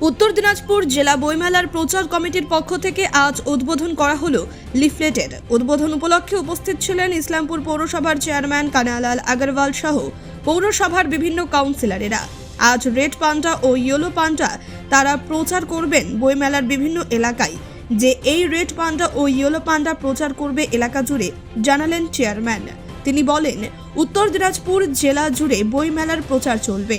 উত্তর দিনাজপুর জেলা বইমেলার প্রচার কমিটির পক্ষ থেকে আজ উদ্বোধন করা হলো লিফলেটের উদ্বোধন উপলক্ষে উপস্থিত ছিলেন ইসলামপুর পৌরসভার চেয়ারম্যান কানালাল আগরওয়াল সহ পৌরসভার বিভিন্ন কাউন্সিলরেরা। আজ রেড পান্ডা ও ইয়েলো পান্ডা তারা প্রচার করবেন বইমেলার বিভিন্ন এলাকায়। যে এই রেড পান্ডা ও ইয়েলো পান্ডা প্রচার করবে এলাকা জুড়ে জানালেন চেয়ারম্যান। তিনি বলেন, উত্তর দিনাজপুর জেলা জুড়ে বইমেলার প্রচার চলবে।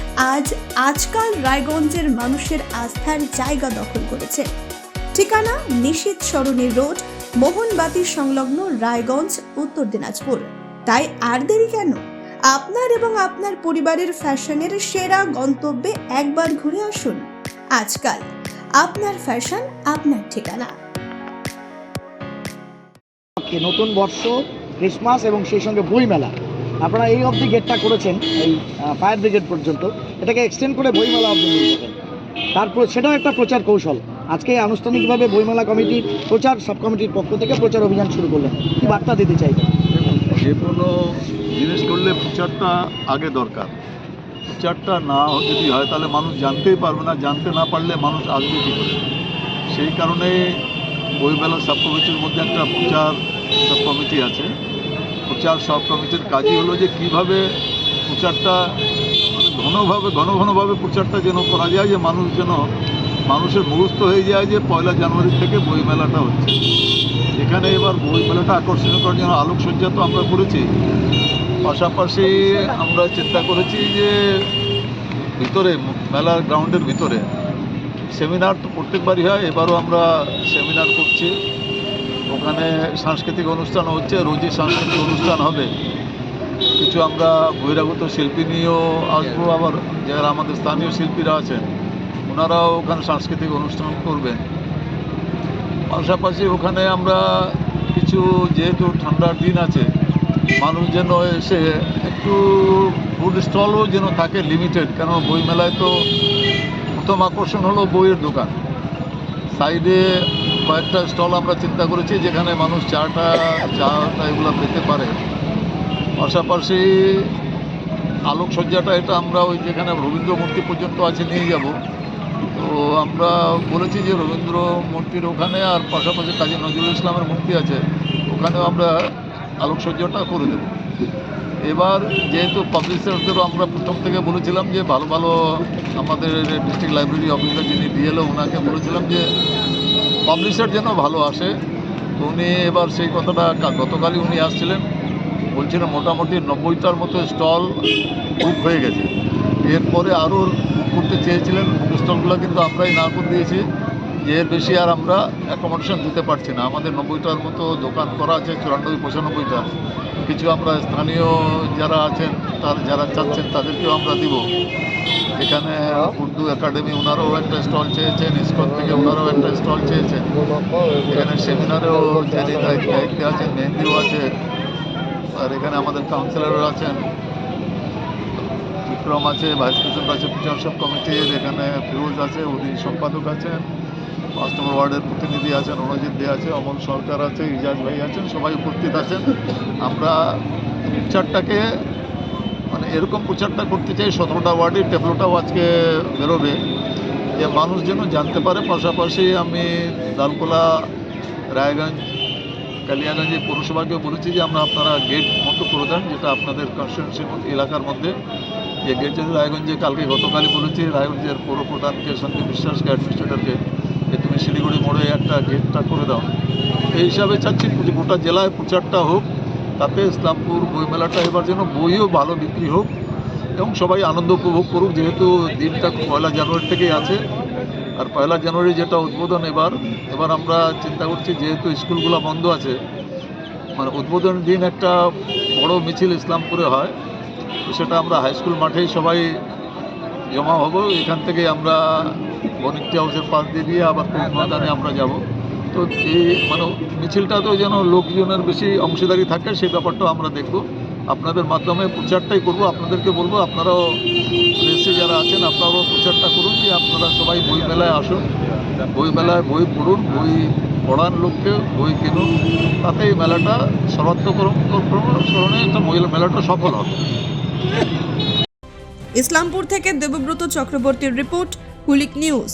আজ আজকাল রায়গঞ্জের মানুষের আস্থার জায়গা দখল করেছে। ঠিকানা নিশীত সরণী রোড, মোহনবাতি সংলগ্ন রায়গঞ্জ, উত্তর দিনাজপুর। তাই আর দেরি কেন? আপনার এবং আপনার পরিবারের ফ্যাশনের সেরা গন্তব্যে একবার ঘুরে আসুন। আজকাল আপনার ফ্যাশন, আপনার ঠিকানা। নতুন বর্ষ, ক্রিসমাস এবং সেই সঙ্গে বই মেলা আপনারা এই অবধি গেটটা করেছেন, এই ফায়ার ব্রিগেড পর্যন্ত। এটাকে এক্সটেন্ড করে বইমেলা অবধি নিয়ে যাবেন। তারপর সেটাও একটা প্রচার কৌশল। আজকে আনুষ্ঠানিকভাবে বইমেলা কমিটির প্রচার সাব কমিটির পক্ষ থেকে প্রচার অভিযান শুরু করলেন। কি বার্তা দিতে চাইবেন? যে কোনো জিনিস করলে প্রচারটা আগে দরকার। প্রচারটা না যদি হয়, তাহলে মানুষ জানতেই পারবে না। জানতে না পারলে মানুষ আসবে কী করে? সেই কারণে বইমেলা সাব কমিটির মধ্যে একটা প্রচার সাব কমিটি আছে। প্রচার সব কমিটির কাজই হলো যে কীভাবে প্রচারটা মানে ঘনভাবে ঘন ঘনভাবে প্রচারটা যেন করা যায়, যে মানুষ যেন, মানুষের মুখস্থ হয়ে যায় যে পয়লা জানুয়ারি থেকে বইমেলাটা হচ্ছে। এখানে এবার বই মেলাটা আকর্ষণীয় করার জন্য আলোকসজ্জা তো আমরা করেছি। পাশাপাশি আমরা চিন্তা করেছি যে ভিতরে, মেলার গ্রাউন্ডের ভিতরে। সেমিনার তো প্রত্যেকবারই হয়, এবারও আমরা সেমিনার করছি। ওখানে সাংস্কৃতিক অনুষ্ঠান হচ্ছে, রোজই সাংস্কৃতিক অনুষ্ঠান হবে। কিছু আমরা বহিরাগত শিল্পী নিয়েও আসব আবার, যারা আমাদের স্থানীয় শিল্পীরা আছেন, ওনারাও ওখানে সাংস্কৃতিক অনুষ্ঠান করবেন। পাশাপাশি ওখানে আমরা কিছু, যেহেতু ঠান্ডার দিন আছে, মানুষ যেন এসে একটু ফুড স্টলও যেন থাকে লিমিটেড কেন বই মেলায় তো প্রথম আকর্ষণ হলো বইয়ের দোকান। সাইডে কয়েকটা স্টল আমরা চিন্তা করেছি যেখানে মানুষ চাটা চাটা এগুলো পেতে পারে। পাশাপাশি আলোকসজ্জাটা এটা আমরা ওই যেখানে রবীন্দ্র মূর্তি পর্যন্ত আছে নিয়ে যাব। তো আমরা বলেছি যে রবীন্দ্র মূর্তির ওখানে আর পাশাপাশি কাজী নজরুল ইসলামের মূর্তি আছে, ওখানেও আমরা আলোকসজ্জাটা করে দেব। এবার যেহেতু পাবলিশারদেরও আমরা প্রথম থেকে বলেছিলাম যে ভালো ভালো আমাদের ডিস্ট্রিক্ট লাইব্রেরি অফিসার যিনি ডিএলও, ওনাকে বলেছিলাম যে পাবলিশার যেন ভালো আসে উনি এবার সেই কথাটা গতকালই উনি আসছিলেন, বলছিলেন মোটামুটি নব্বইটার মতো স্টল বুক হয়ে গেছে। এরপরে আরও করতে চেয়েছিলেন, স্টলগুলো কিন্তু আমরাই না করে দিয়েছি, যে এর বেশি আর আমরা অ্যাকোমোডেশন দিতে পারছি না। আমাদের নব্বইটার মতো দোকান করা আছে, চুরানব্বই, পঁচানব্বইটা। কিছু আমরা স্থানীয় যারা আছেন, তার যারা চাচ্ছেন, তাদেরকেও আমরা দিব। এখানে উর্দু একাডেমি, ওনারাও একটা স্টল চেয়েছেন, ইস্কন থেকে ওনারাও একটা স্টল চেয়েছেন। এখানে সেমিনারেও যিনি দায়িত্ব আছেন, মেহেন্দিও আছে, আর এখানে আমাদের কাউন্সিলরও আছেন। বিক্রম আছে ভাইস প্রেসিডেন্ট আছে সব কমিটির এখানে ফিরোজ আছে, উনি সম্পাদক আছেন। পাঁচ নম্বর ওয়ার্ডের প্রতিনিধি আছেন রণজিৎ দে আছে, অমল সরকার আছে, ইজাজ ভাই আছেন, সবাই উপস্থিত আছেন। আমরা প্রচারটাকে মানে এরকম প্রচারটা করতে চাই, সতেরোটা ওয়ার্ডের টেবলোটাও আজকে বেরোবে। যে মানুষ যেন জানতে পারে, পাশাপাশি আমি দালকোলা রায়গঞ্জ, কালিয়াগঞ্জে পৌরসভাকে বলেছি যে আমরা আপনারা গেট মতো করে দেন, যেটা আপনাদের কনস্টিটিউন্সির এলাকার মধ্যে। যে গেট যদি রায়গঞ্জে কালকে গতকালই বলেছি, রায়গঞ্জের পৌর প্রধানকে সন্দীপ বিশ্বাসকে অ্যাডমিনিস্ট্রেটরকে যে তুমি শিলিগুড়ি মোড়ে একটা গেটটা করে দাও। এই হিসাবে চাচ্ছি গোটা জেলায় প্রচারটা হোক। তাতে ইসলামপুর বইমেলাটা এবার যেন বইও ভালো বিক্রি হোক এবং সবাই আনন্দ উপভোগ করুক, যেহেতু দিনটা পয়লা জানুয়ারি থেকেই আছে। আর পয়লা জানুয়ারি যেটা উদ্বোধন এবার এবার আমরা চিন্তা করছি যেহেতু স্কুলগুলো বন্ধ আছে মানে উদ্বোধন দিন একটা বড় মিছিল ইসলামপুরে হয়। তো সেটা আমরা হাই স্কুল মাঠেই সবাই জমা হব, এখান থেকে আমরা বনিকটি হাউসের পাশ দিয়ে দিয়ে আবার ময়দানে আমরা যাব। তো এই মানে মিছিলটাতেও যেন লোকজনের বেশি অংশীদারি থাকে, সেই ব্যাপারটাও আমরা দেখব। আপনাদের মাধ্যমে প্রচারটাই করব। আপনাদেরকে বলব, আপনারাও প্রেসে যারা আছেন, আপনারাও প্রচারটা করুন, যে আপনারা সবাই বই মেলায় আসুন। বই মেলায় বই পড়ুন, বই পড়ান লোককে বই কিনুন তাতে এই মেলাটা সর্বাত্মকরণ একটা মহিলা মেলাটা সফল হবে। ইসলামপুর থেকে দেবব্রত চক্রবর্তীর রিপোর্ট, কুলিক নিউজ।